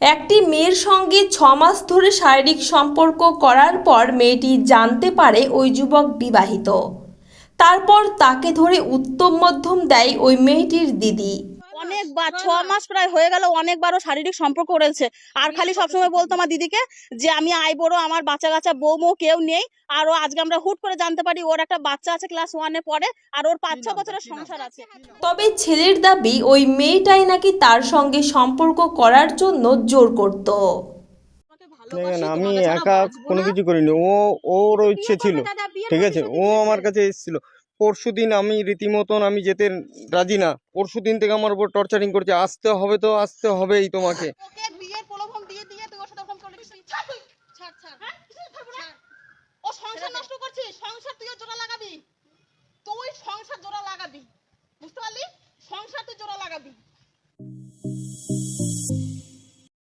একটি মেয়ের সঙ্গে ছ মাস ধরে শারীরিক সম্পর্ক করার পর মেয়েটি জানতে পারে ওই যুবক বিবাহিত। তারপর তাকে ধরে উত্তম মধ্যম দেয় ওই মেয়েটির দিদি। অনেকবার ছ মাস প্রায় হয়ে গেল অনেকবারও শারীরিক সম্পর্ক করেছে আর খালি সবসময় বলতো আমার দিদিকে যে আমি আই বড় আমার বাচ্চা কাচ্চা বউ মৌ কেউ নেই। আর ও আজকে আমরা হুট করে জানতে পারি ওর একটা বাচ্চা আছে ক্লাস ওয়ানে পড়ে আর ওর পাঁচ ছ বছরের সংসার আছে। তবে ছেলের দাবি ওই মেয়েটাই নাকি তার সঙ্গে সম্পর্ক করার জন্য জোর করত। দেখেন আমি একা কোনো কিছু করিনি। ও ওর ইচ্ছে ছিল। ঠিক আছে ও আমার কাছে এসেছিল। পরশু দিন আমি রীতিমতন আমি যেতে রাজি না। পরশু দিন থেকে আমার উপর টর্চারিং করছে। আসতে হবে তো আসতে হবেই তোমাকে। হ্যাঁ? সংসার নষ্ট করছিস। সংসার তুইও জোড়া লাগাবি। তুই জোড়া লাগাবি। বুঝতে পারলি? সংসার তুই জোড়া লাগাবি।